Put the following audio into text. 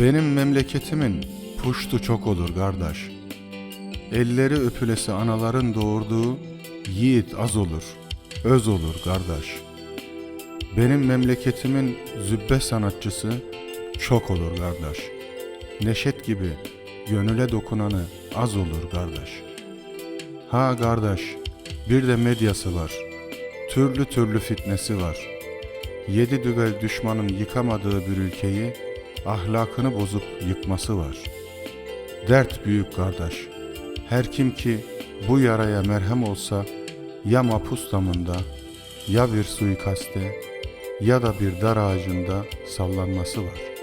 Benim memleketimin puştu çok olur kardeş. Elleri öpülesi anaların doğurduğu yiğit az olur, öz olur kardeş. Benim memleketimin zübbe sanatçısı çok olur kardeş. Neşet gibi gönüle dokunanı az olur kardeş. Ha kardeş, bir de medyası var. Türlü türlü fitnesi var. Yedi düvel düşmanın yıkamadığı bir ülkeyi ahlakını bozup yıkması var. Dert büyük kardeş. Her kim ki bu yaraya merhem olsa ya mapus damında ya bir suikaste ya da bir dar ağacında sallanması var.''